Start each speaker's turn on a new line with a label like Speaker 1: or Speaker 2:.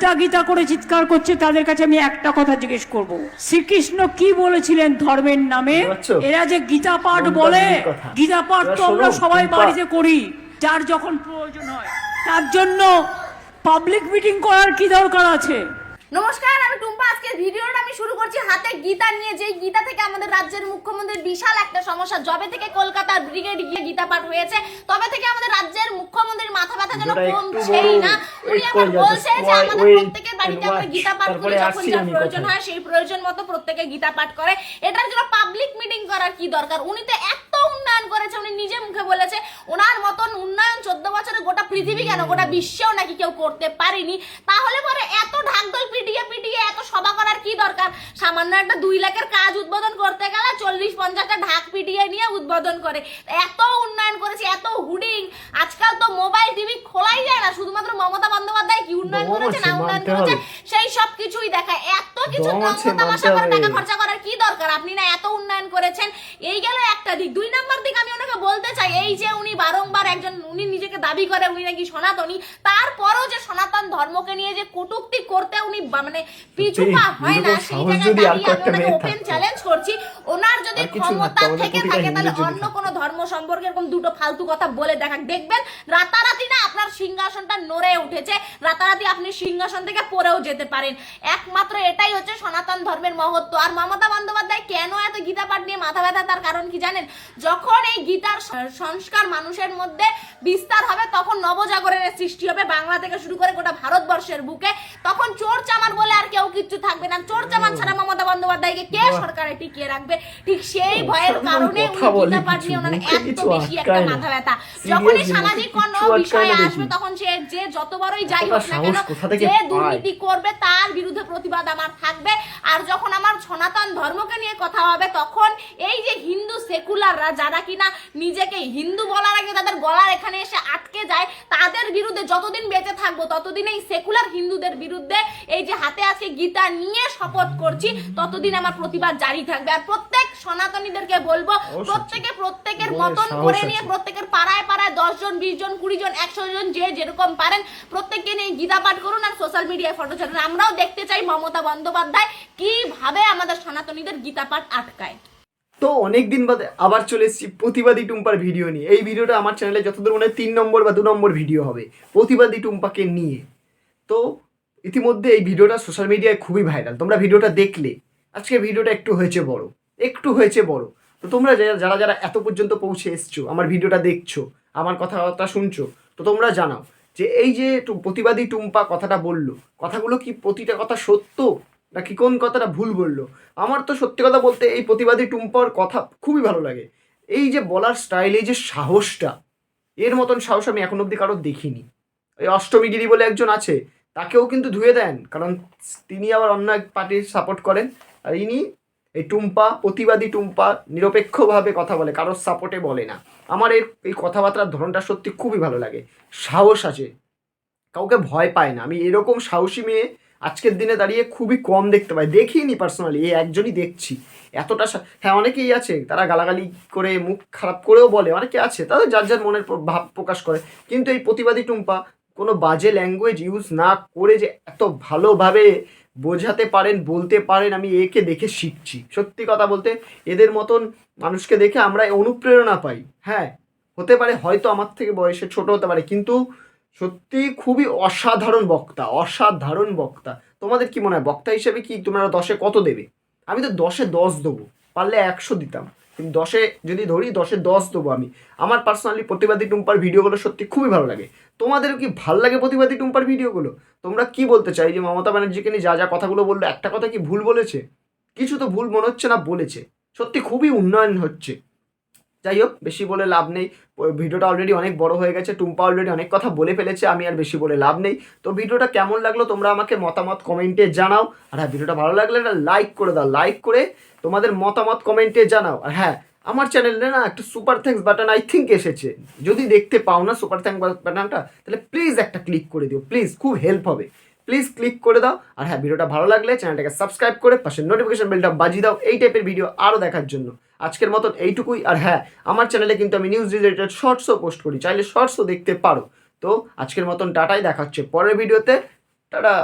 Speaker 1: গীতা গীতা করে চিৎকার করছে তাদের কাছে আমি একটা কথা জিজ্ঞেস করব। শ্রীকৃষ্ণ কি বলেছিলেন ধর্মের নামে? এরা যে গীতা পাঠ বলে গীতা পাঠ তো আমরা সবাই বাড়িতে করি যার যখন প্রয়োজন হয়। তার জন্য পাবলিক মিটিং করার কি দরকার আছে?
Speaker 2: নমস্কার আমি টুম্পা। আজকের ভিডিওটা আমি শুরু করছি হাতে গীতা নিয়ে। যেই গীতা থেকে আমাদের রাজ্যের মুখ্যমন্ত্রীর বিশাল একটা সমস্যা যবে থেকে কলকাতার ব্রিগেড গিয়ে গীতা পাঠ হয়েছে তবে থেকে আমাদের রাজ্যের মুখ্যমন্ত্রীর মাথা ব্যথা যেন কমছেই না। উনি আবার বলছে যে আমাদের প্রত্যেকের বাড়িতে আমরা গীতা পাঠ করি যখন যা প্রয়োজন হয় সেই প্রয়োজন মতো প্রত্যেকে গীতা পাঠ করে। এটার জন্য পাবলিক মিটিং করার কি দরকার? উনি তো এত উন্নয়ন করেছে, উনি নিজে মুখে বলেছে, ওনার মতন উন্নয়ন চোদ্দ বছরে গোটা পৃথিবী কেন? গোটা বিশ্বেও নাকি কেউ করতে পারেনি। তাহলে পরে এত ঢাকদল পিটিয়ে পিটিয়ে, এত কি দরকার? সামান্য একটা দুই লাখের কাজ উদ্বোধন করতে গেলে চল্লিশ পঞ্চাশটা ঢাক পিটিয়ে নিয়ে উদ্বোধন করে। এত উন্নয়ন করেছে এত হুডিং। আজকাল তো মোবাইল টিভি খোলাই যায় না। শুধুমাত্র মমতা বন্দ্যোপাধ্যায় কি উন্নয়ন করেছে না উন্নয়ন করেছে সেই সব কিছুই দেখায়। এত কিছু তামাশা করে টাকা খরচা করার কি দরকার? আপনি না এত উন্নয়ন করেছেন। এই গেল একটা দিক। দুই নাম্বার দিক আমি ওনাকে বলতে চাই এই যে উনি বারংবার একজন উনি নিজেকে দাবি করে উনি নাকি সনাতনী। তারপরও যে সনাতন ধর্মকে নিয়ে যে কটূক্তি করতে উনি মানে পিছু পা হয় না সেই জায়গায় ওপেন চ্যালেঞ্জ করছি। ওনার যদি ক্ষমতা থেকে থাকে তাহলে অন্য। কোনো ধর্ম সম্পর্কে এরকম দুটো ফালতু কথা বলে দেখাক। দেখবেন রাতারাতি না আপনার সিংহাসনটা নড়ে উঠেছে। রাতারাতি আপনি সিংহাসন থেকে পড়েও যেতে পারেন। একমাত্র এটাই হচ্ছে সনাতন ধর্মের মহত্ব। আর মমতা বন্দ্যোপাধ্যায় কেন এত গীতা পাঠ নিয়ে মাথা ব্যথা? তার কারণ কি জানেন? যখন এই গীতার সংস্কার মানুষের মধ্যে বিস্তার হবে তখন নবজাগরণের সৃষ্টি হবে। বাংলা থেকে শুরু করে গোটা ভারতবর্ষের বুকে। তখন চোর চামার বলে আর কেউ কিচ্ছু থাকবে না। চোর চামার ছাড়া মমতা বন্দ্যোপাধ্যায়কে কে সরকারে টিকিয়ে রাখবে? ঠিক সেই ভয়ের কারণে উনি ওনার এত বেশি একটা মাথা ব্যথা। যখনই সামাজিক কোনো
Speaker 3: আটকায়
Speaker 2: আসবে তখন সে যে যত বড়ই যাই হোক না কেন যে দুর্নীতি করবে তার বিরুদ্ধে প্রতিবাদ আমার থাকবে। আর যখন আমার সনাতন ধর্মকে নিয়ে কথা হবে তখন এই যে হিন্দু সেকুলাররা যারা কিনা নিজেকে হিন্দু বলার আগে তাদের গলার এখানে এসে আটকে যায়। তাদের বিরুদ্ধে যতদিন বেঁচে থাকব ততদিন এই সেকুলার হিন্দুদের বিরুদ্ধে এই যে হাতে আছে গীতা নিয়ে শপথ করছি ততদিন আমার প্রতিবাদ জারি থাকবে। আর প্রত্যেক সনাতনীদেরকে বলব প্রত্যেকে প্রত্যেকের মতন করে নিয়ে প্রত্যেকের পাড়ায় পাড়ায় দশ জন বিশ জন কুড়ি জন একশো জন যে যেরকম পারেন প্রত্যেককে নিয়ে গীতা পাঠ করুন আর সোশ্যাল মিডিয়ায় ফটো ছাড়ুন। আমরাও দেখতে চাই মমতা বন্দ্যোপাধ্যায় কীভাবে আমাদের সনাতনীদের গীতা পাঠ আটকায়।
Speaker 3: তো অনেক দিন বাদে আবার চলে এসেছি প্রতিবাদী টুম্পার ভিডিও নিয়ে। এই ভিডিওটা আমার চ্যানেলে যতদূর মনে হয় তিন নম্বর বা দু নম্বর ভিডিও হবে, প্রতিবাদী টুম্পাকে নিয়ে। তো ইতিমধ্যে এই ভিডিওটা সোশ্যাল মিডিয়ায় খুবই ভাইরাল তোমরা ভিডিওটা দেখলে, আজকে ভিডিওটা একটু হয়েছে বড়, একটু হয়েছে বড়। তো তোমরা যারা যারা এত পর্যন্ত পৌঁছে এসছো, আমার ভিডিওটা দেখছ, আমার কথাবার্তা শুনছো, তো তোমরা জানাও যে এই যে প্রতিবাদী টুম্পা কথাটা বলল, কথাগুলো কি প্রতিটা কথা সত্য? নাকি কোন কথাটা ভুল বলল? আমার তো সত্যি কথা বলতে এই প্রতিবাদী টুম্পার কথা খুবই ভালো লাগে। এই যে বলার স্টাইল এই যে সাহসটা, এর মতন সাহস আমি এখন অবধি কারোর দেখিনি। ওই অষ্টমীগিরি বলে একজন আছে, তাকেও কিন্তু ধুয়ে দেন, কারণ তিনি আবার অন্য এক পার্টির সাপোর্ট করেন, আর ইনি এই টুম্পা, প্রতিবাদী টুম্পা নিরপেক্ষভাবে কথা বলে, কারোর সাপোর্টে বলে না। আমার এর, এই কথাবার্তার ধরনটা সত্যি খুবই ভালো লাগে। সাহস আছে, কাউকে ভয় পায় না। আমি এরকম সাহসী মেয়ে আজকের দিনে দাঁড়িয়ে খুবই কম দেখতে পাই। দেখিনি পার্সোনালি এই একজনই দেখছি। এতটা হ্যাঁ অনেকেই আছে, তারা গালাগালি করে মুখ খারাপ করেও বলে, অনেকে আছে, তাদের যার যার মনের ভাব প্রকাশ করে। কিন্তু এই প্রতিবাদী টুম্পা কোনো বাজে ল্যাঙ্গুয়েজ ইউজ না করে যে এত ভালোভাবে বোঝাতে পারেন, বলতে পারেন, আমি একে দেখে শিখছি। সত্যি কথা বলতে, এদের মতন মানুষকে দেখে আমরা অনুপ্রেরণা পাই। হ্যাঁ হতে পারে হয়তো আমার থেকে বয়সে ছোট হতে পারে, কিন্তু সত্যি খুবই অসাধারণ বক্তা অসাধারণ বক্তা। তোমাদের কি মনে হয়, বক্তা হিসেবে কি তোমরা দশে কত দেবে? আমি তো দশে দশ দেবো, পারলে একশো দিতাম। কিন্তু দশে যদি ধরি, দশে দশ দেবো আমি। আমার পার্সোনালি প্রতিবাদী টুম্পার ভিডিওগুলো সত্যি খুবই ভালো লাগে। তোমাদের কি ভালো লাগে প্রতিবাদী টুম্পার ভিডিওগুলো? তোমরা কি বলতে চাই যে মমতা ব্যানার্জিকে নিয়ে যা যা কথাগুলো বলল, একটা কথা কি ভুল বলেছে? কিছু তো ভুল মনে হচ্ছে না, বলেছে। সত্যি খুবই উন্নয়ন হচ্ছে। যাই হোক, বেশি বলে লাভ নেই। ভিডিওটা অলরেডি অনেক বড় হয়ে গেছে। টুম্পা অলরেডি অনেক কথা বলে ফেলেছে, আমি আর বেশি বলে লাভ নেই। তো ভিডিওটা কেমন লাগল তোমরা আমাকে মতামত কমেন্টে জানাও। আর হ্যাঁ ভিডিওটা ভালো লাগলে একটা লাইক করে দাও। লাইক করে তোমাদের মতামত কমেন্টে জানাও। আর হ্যাঁ আমার চ্যানেলে না একটা super thanks button I think এসেছে। যদি দেখতে পাও না সুপার থ্যাঙ্ক বাটনটা তাহলে প্লিজ একটা ক্লিক করে দিও। প্লিজ খুব হেল্প হবে। প্লিজ ক্লিক করে দাও। আর হ্যাঁ ভিডিওটা ভালো লাগলে চ্যানেলটাকে সাবস্ক্রাইব করে পাশে নোটিফিকেশন বেলটা বাজিয়ে দাও এই টাইপের ভিডিও আরও দেখার জন্য। আজকের মতন এইটুকুই। আর হ্যাঁ আমার চ্যানেলে কিন্তু আমি নিউজ রিলেটেড শর্টসও পোস্ট করি। চাইলে শর্টসও দেখতে পারো। তো আজকের মতন টাটাই দেখাচ্ছে পরের ভিডিওতে টাটা!